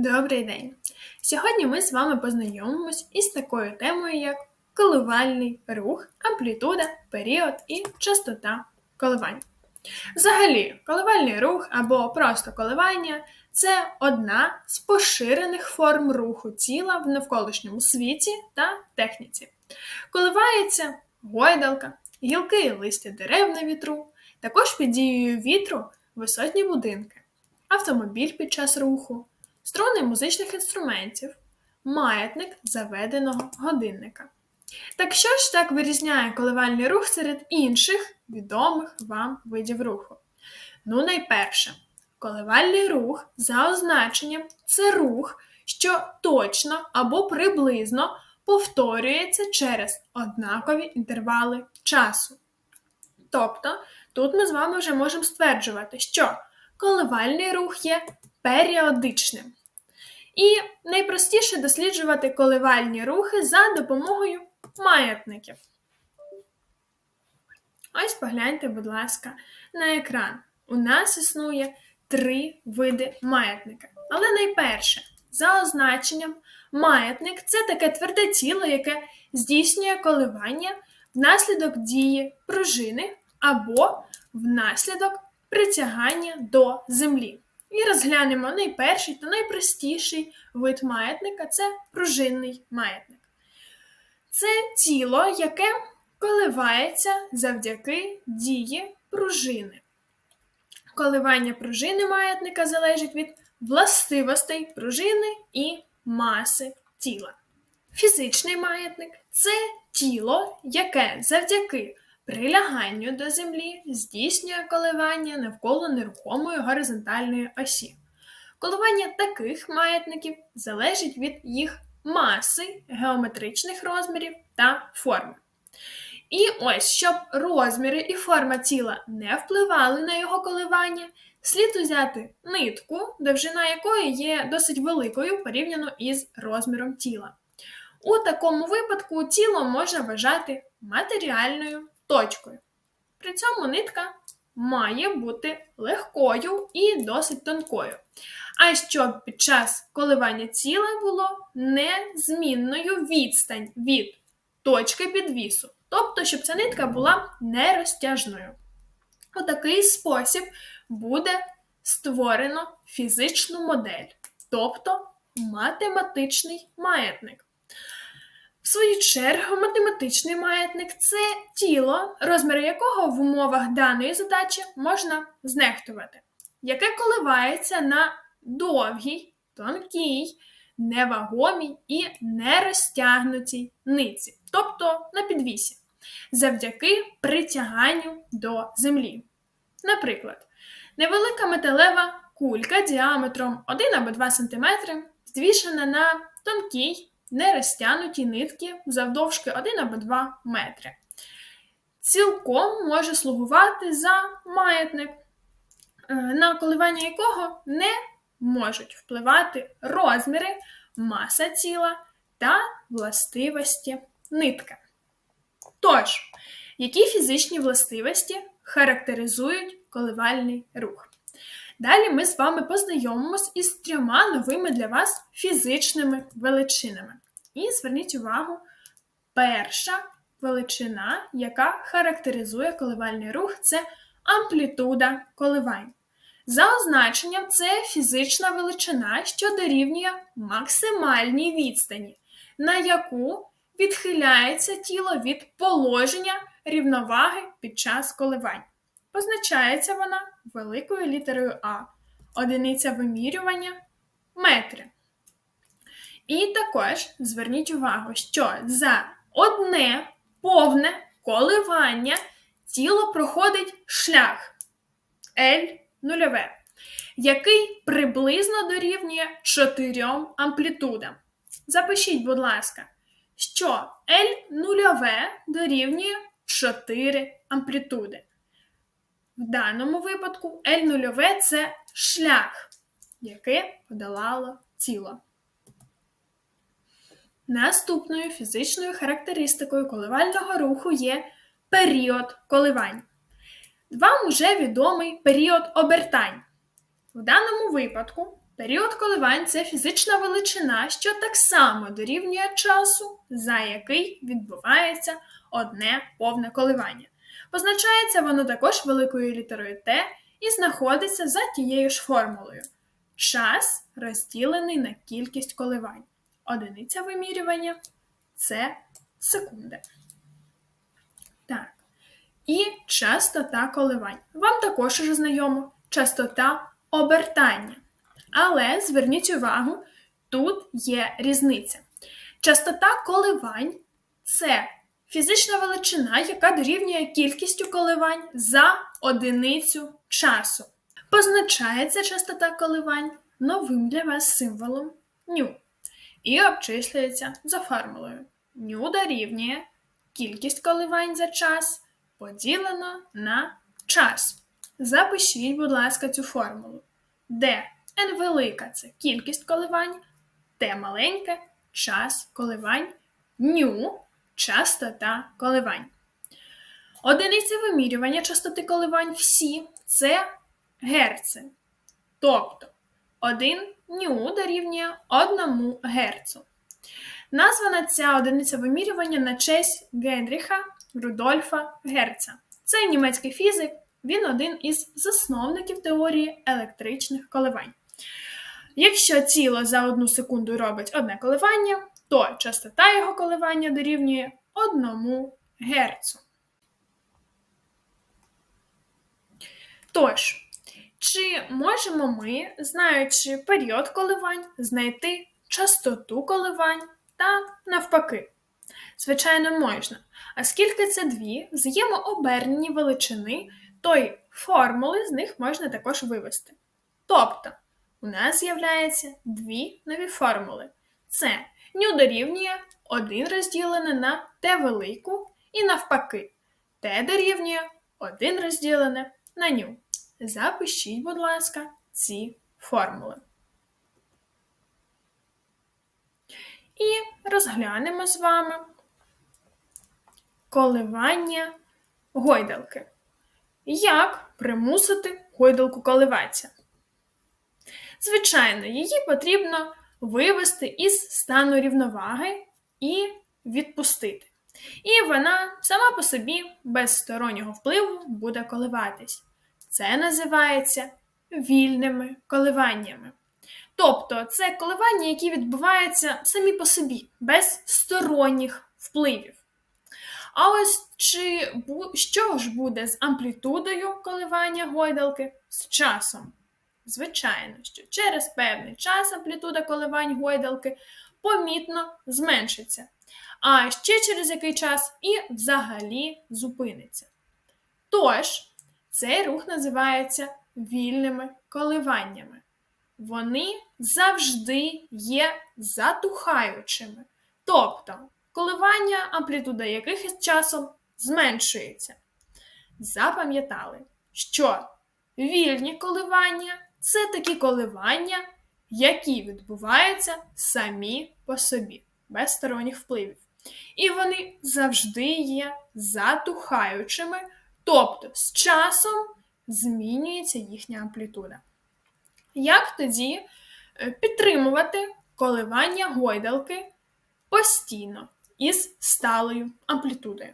Добрий день! Сьогодні ми з вами познайомимось із такою темою, як коливальний рух, амплітуда, період і частота коливань. Взагалі, коливальний рух або просто коливання це одна з поширених форм руху тіла в навколишньому світі та техніці. Коливається гойдалка, гілки і листя дерев на вітру, також під дією вітру висотні будинки, автомобіль під час руху струни музичних інструментів, маятник заведеного годинника. Так що ж так вирізняє коливальний рух серед інших відомих вам видів руху? Ну, найперше, коливальний рух за означенням це рух, що точно або приблизно повторюється через однакові інтервали часу. Тобто, тут ми з вами вже можемо стверджувати, що коливальний рух є періодичним. І найпростіше досліджувати коливальні рухи за допомогою маятників. Ось погляньте, будь ласка, на екран. У нас існує три види маятника. Але найперше, за означенням, маятник це таке тверде тіло, яке здійснює коливання внаслідок дії пружини або внаслідок притягання до землі. І розглянемо найперший та найпростіший вид маятника це пружинний маятник. Це тіло, яке коливається завдяки дії пружини. Коливання пружини маятника залежить від властивостей пружини і маси тіла. Фізичний маятник це тіло, яке завдяки Приляганню до землі здійснює коливання навколо нерухомої горизонтальної осі. Коливання таких маятників залежить від їх маси, геометричних розмірів та форми. І ось, щоб розміри і форма тіла не впливали на його коливання, слід узяти нитку, довжина якої є досить великою порівняно із розміром тіла. У такому випадку тіло можна вважати матеріальною точкою. При цьому нитка має бути легкою і досить тонкою. А щоб під час коливання тіла було незмінною відстань від точки підвісу. Тобто, щоб ця нитка була нерозтяжною. У такий спосіб буде створено фізичну модель, тобто математичний маятник. Свою чергу, математичний маятник це тіло, розміри якого в умовах даної задачі можна знехтувати, яке коливається на довгій, тонкій, невагомій і нерозтягнутій ниці, тобто на підвісі, завдяки притяганню до землі. Наприклад, невелика металева кулька діаметром 1 або 2 см звішена на тонкій нерозтянуті нитки завдовжки 1 або 2 метри. Цілком може слугувати за маятник, е, на коливання якого не можуть впливати розміри, маса тіла та властивості нитки. Тож, які фізичні властивості характеризують коливальний рух? Далі ми з вами познайомимось із трьома новими для вас фізичними величинами. І зверніть увагу, перша величина, яка характеризує коливальний рух, це амплітуда коливань. За означенням, це фізична величина, що дорівнює максимальній відстані, на яку відхиляється тіло від положення рівноваги під час коливань. Позначається вона великою літерою А, одиниця вимірювання метри. І також зверніть увагу, що за одне повне коливання тіло проходить шлях L нульове, який приблизно дорівнює 4 амплітудам. Запишіть, будь ласка, що L нульове дорівнює 4 амплітуди. В даному випадку L0 це шлях, який подолало тіло. Наступною фізичною характеристикою коливального руху є період коливань. Вам уже відомий період обертань. В даному випадку Період коливань це фізична величина, що так само дорівнює часу, за який відбувається одне повне коливання. Позначається воно також великою літерою Т і знаходиться за тією ж формулою. Час розділений на кількість коливань. Одиниця вимірювання це секунди. Так. І частота коливань. Вам також уже знайомо частота обертання. Але зверніть увагу, тут є різниця. Частота коливань це фізична величина, яка дорівнює кількістю коливань за одиницю часу. Позначається частота коливань новим для вас символом ню і обчислюється за формулою. Ню дорівнює кількість коливань за час поділено на час. Запишіть, будь ласка, цю формулу, де n велика це кількість коливань, Т маленьке час коливань, ню частота коливань. Одиниці вимірювання частоти коливань всі це герци. Тобто 1 ню дорівнює 1 герцу. Названа ця одиниця вимірювання на честь Генріха Рудольфа Герца. Це німецький фізик, він один із засновників теорії електричних коливань. Якщо тіло за одну секунду робить одне коливання, то частота його коливання дорівнює 1 герцу. Тож, чи можемо ми, знаючи період коливань, знайти частоту коливань та навпаки? Звичайно, можна. Оскільки це дві взаємообернені величини, то й формули з них можна також вивести. Тобто, у нас з'являються дві нові формули. Це ню дорівнює 1 розділене на t велику і навпаки, t дорівнює 1 розділене на ню. Запишіть, будь ласка, ці формули. І розглянемо з вами коливання гойдалки. Як примусити гойдалку коливатися? Звичайно, її потрібно вивести із стану рівноваги і відпустити. І вона сама по собі без стороннього впливу буде коливатись. Це називається вільними коливаннями. Тобто це коливання, які відбуваються самі по собі, без сторонніх впливів. А ось чи що ж буде з амплітудою коливання гойдалки з часом? Звичайно, що через певний час амплітуда коливань гойдалки помітно зменшиться, а ще через який час і взагалі зупиниться. Тож, цей рух називається вільними коливаннями. Вони завжди є затухаючими. Тобто коливання, амплітуда яких із часом зменшується. Запам'ятали, що вільні коливання це такі коливання, які відбуваються самі по собі, без сторонніх впливів. І вони завжди є затухаючими, тобто з часом змінюється їхня амплітуда. Як тоді е, підтримувати коливання гойдалки постійно із сталою амплітудою?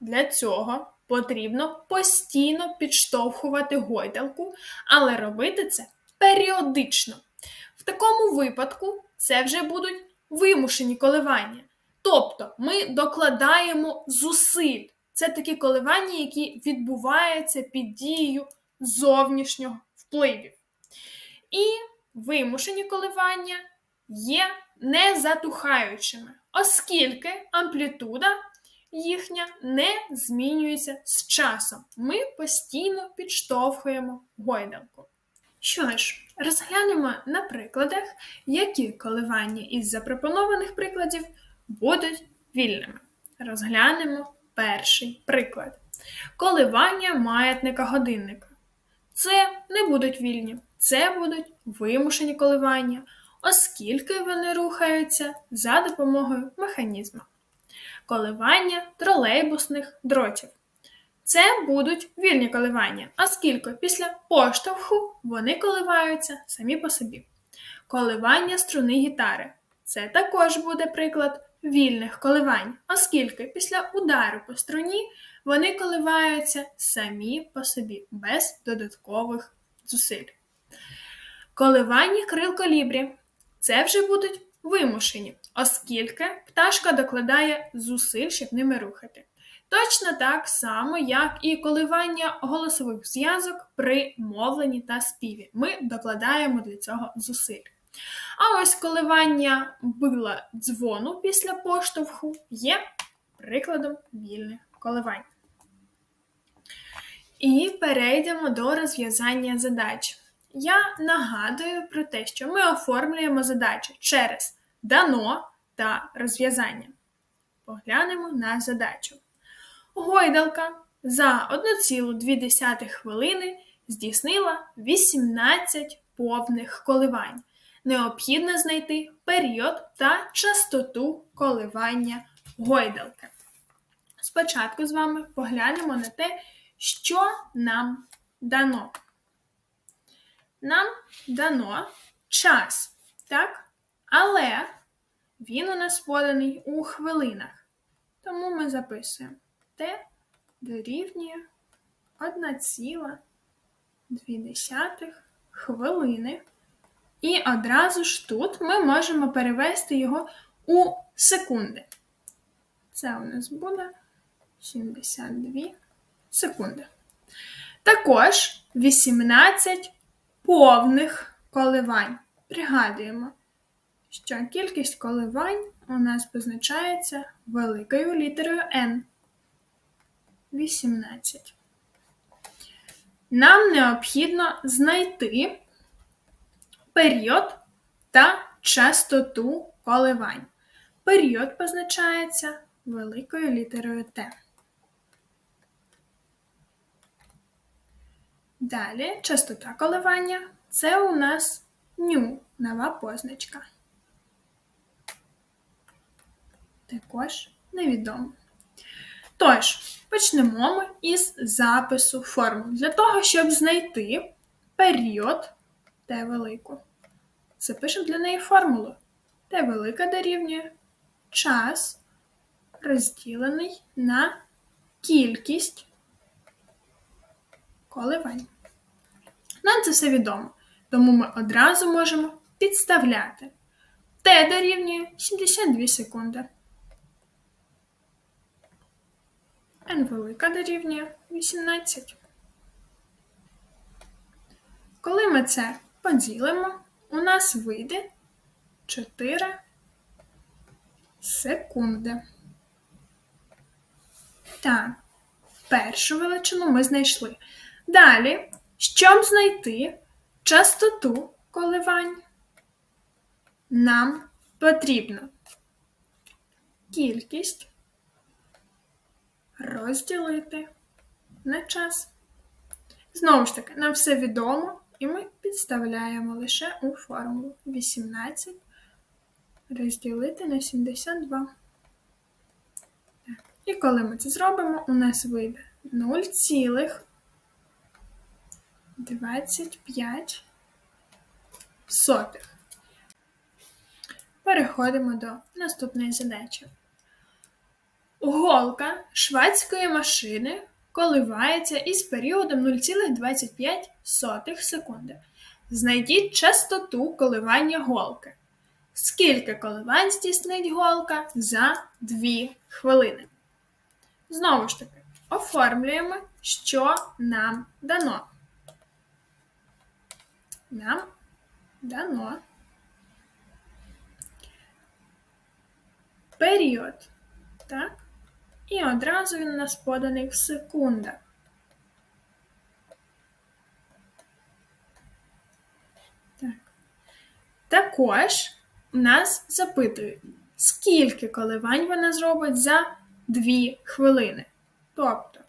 Для цього потрібно постійно підштовхувати гойдалку, але робити це періодично. В такому випадку це вже будуть вимушені коливання. Тобто ми докладаємо зусиль. Це такі коливання, які відбуваються під дією зовнішнього впливів. І вимушені коливання є незатухаючими, оскільки амплітуда їхня не змінюється з часом. Ми постійно підштовхуємо гойдалку. Що ж, розглянемо на прикладах, які коливання із запропонованих прикладів будуть вільними. Розглянемо перший приклад. Коливання маятника годинника. Це не будуть вільні, це будуть вимушені коливання, оскільки вони рухаються за допомогою механізму коливання тролейбусних дротів. Це будуть вільні коливання, оскільки після поштовху вони коливаються самі по собі. коливання струни гітари. Це також буде приклад вільних коливань, оскільки після удару по струні вони коливаються самі по собі, без додаткових зусиль. Коливання крил колібрі це вже будуть вимушені, оскільки пташка докладає зусиль, щоб ними рухати. Точно так само, як і коливання голосових зв'язок при мовленні та співі. Ми докладаємо для цього зусиль. А ось коливання била дзвону після поштовху є прикладом вільних коливань. І перейдемо до розв'язання задач. Я нагадую про те, що ми оформлюємо задачі через дано та розв'язання. Поглянемо на задачу. Гойдалка за 1,2 хвилини здійснила 18 повних коливань. Необхідно знайти період та частоту коливання гойдалки. Спочатку з вами поглянемо на те, що нам дано. Нам дано час, так? Але він у нас поданий у хвилинах. Тому ми записуємо Т дорівнює 1,2 хвилини. І одразу ж тут ми можемо перевести його у секунди. Це у нас буде 72 секунди. Також 18 повних коливань. Пригадуємо, що кількість коливань у нас позначається великою літерою N. 18. Нам необхідно знайти період та частоту коливань. Період позначається великою літерою Т. Далі частота коливання це у нас ню, нова позначка. Також невідомо. Тож, почнемо ми із запису формул. Для того, щоб знайти період Т велику. Запишемо для неї формулу. Т велика дорівнює час розділений на кількість коливань. Нам це все відомо, тому ми одразу можемо підставляти. Т дорівнює 72 секунди. N велика дорівнює 18. Коли ми це поділимо, у нас вийде 4 секунди. Так, першу величину ми знайшли. Далі, щоб знайти частоту коливань, нам потрібно кількість розділити на час. Знову ж таки, нам все відомо, і ми підставляємо лише у формулу 18 розділити на 72. І коли ми це зробимо, у нас вийде 0,25 сотих. Переходимо до наступної задачі. Голка шведської машини коливається із періодом 0,25 секунди. Знайдіть частоту коливання голки. Скільки коливань здійснить голка за 2 хвилини? Знову ж таки, оформлюємо, що нам дано. Нам дано період. Так? І одразу він у нас поданий в секундах. Так. Також нас запитують, скільки коливань вона зробить за 2 хвилини. Тобто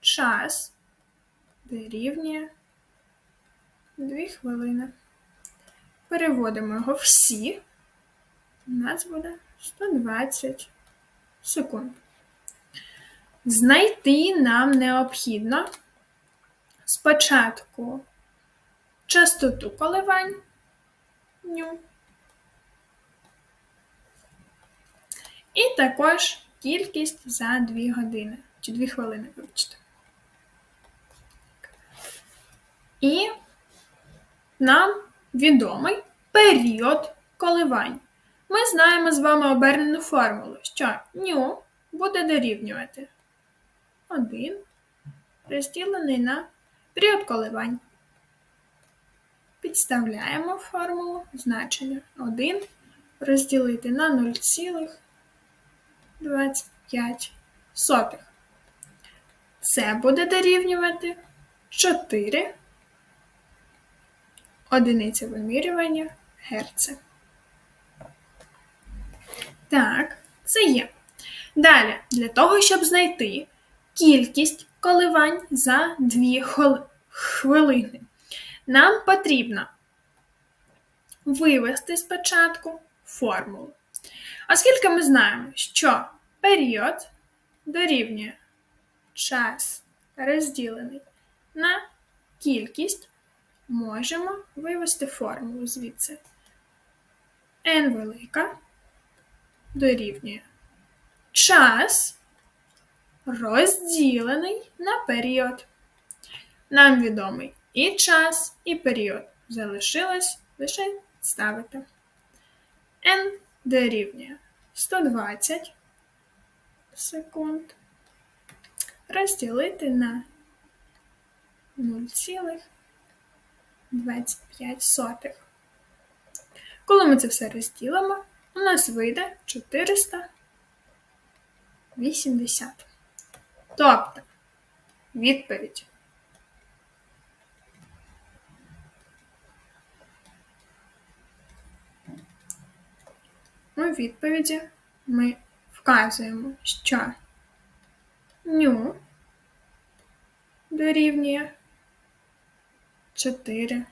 час дорівнює 2 хвилини. Переводимо його всі. У нас буде 120 секунд. Знайти нам необхідно спочатку частоту коливань. І також кількість за 2 години чи 2 хвилини, вибачте. І нам відомий період коливань. Ми знаємо з вами обернену формулу, що ню буде дорівнювати 1 розділений на період коливань. Підставляємо формулу значення 1 розділити на 0,25. Це буде дорівнювати 4 одиниці вимірювання герца. Так, це є. Далі, для того, щоб знайти кількість коливань за 2 хвилини, нам потрібно вивести спочатку формулу. Оскільки ми знаємо, що період дорівнює час розділений на кількість, можемо вивести формулу звідси. n велика дорівнює час розділений на період. Нам відомий і час, і період. Залишилось лише ставити. n дорівнює 120 секунд. Розділити на 0,25. Коли ми це все розділимо, у нас вийде 480. Тобто відповідь. У відповіді ми вказуємо, що ню дорівнює 4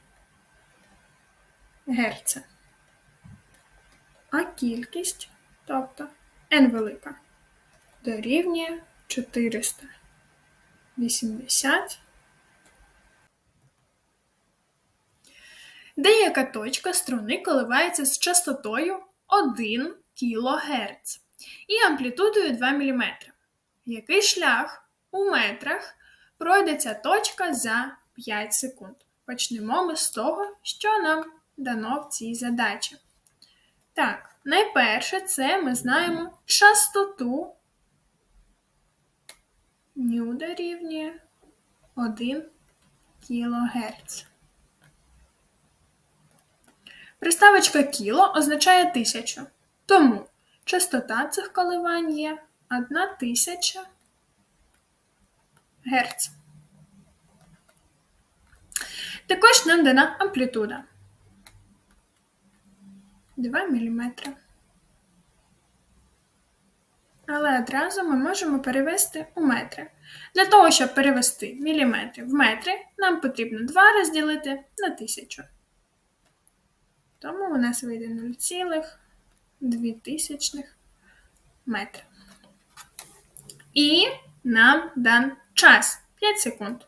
Гц. А кількість, тобто n велика, дорівнює 480. Деяка точка струни коливається з частотою 1 кГц і амплітудою 2 мм. Який шлях у метрах пройде ця точка за 5 секунд? Почнемо ми з того, що нам дано в цій задачі. Так, найперше це ми знаємо частоту ню дорівнює 1 кГц. Приставочка кіло означає тисячу. Тому частота цих коливань є 1000 Гц. Також нам дана амплітуда 2 мм. Але одразу ми можемо перевести у метри. Для того, щоб перевести міліметри в метри, нам потрібно 2 розділити на 1000. Тому у нас вийде 0,2 метри. І нам дан час 5 секунд.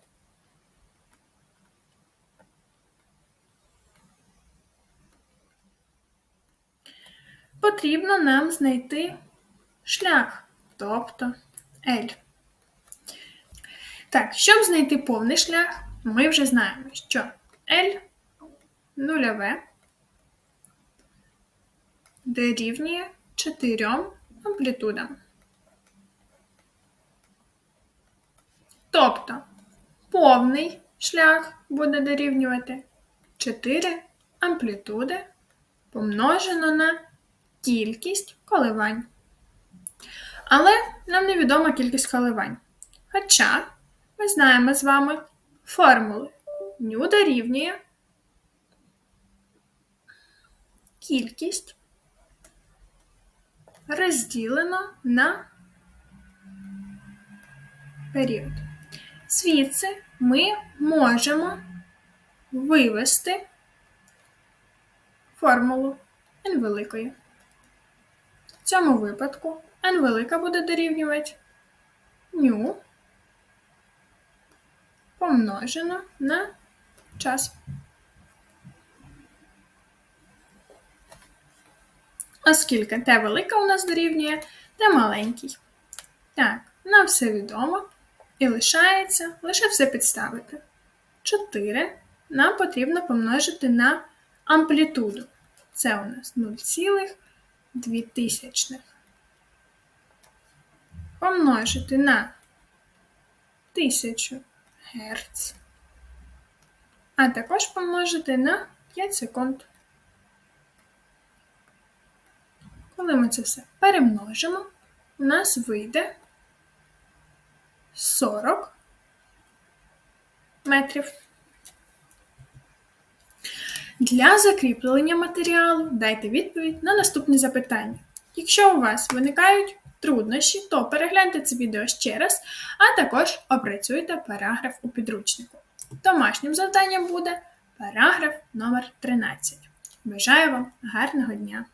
Потрібно нам знайти шлях, тобто L. Так, щоб знайти повний шлях, ми вже знаємо, що L нульове дорівнює 4 амплітудам. Тобто повний шлях буде дорівнювати 4 амплітуди помножено на кількість коливань. Але нам невідома кількість коливань. Хоча ми знаємо з вами формули ню дорівнює кількість розділено на період. Звідси ми можемо вивести формулу n великої. В цьому випадку n велика буде дорівнювати ню помножено на час. оскільки Т велика у нас дорівнює Т маленький. Так, нам все відомо. І лишається лише все підставити. 4 нам потрібно помножити на амплітуду. Це у нас 0,2. Помножити на 1000 Гц. А також помножити на 5 секунд. Коли ми це все перемножимо, у нас вийде 40 метрів. Для закріплення матеріалу дайте відповідь на наступні запитання. Якщо у вас виникають труднощі, то перегляньте це відео ще раз, а також опрацюйте параграф у підручнику. Домашнім завданням буде параграф номер 13. Бажаю вам гарного дня!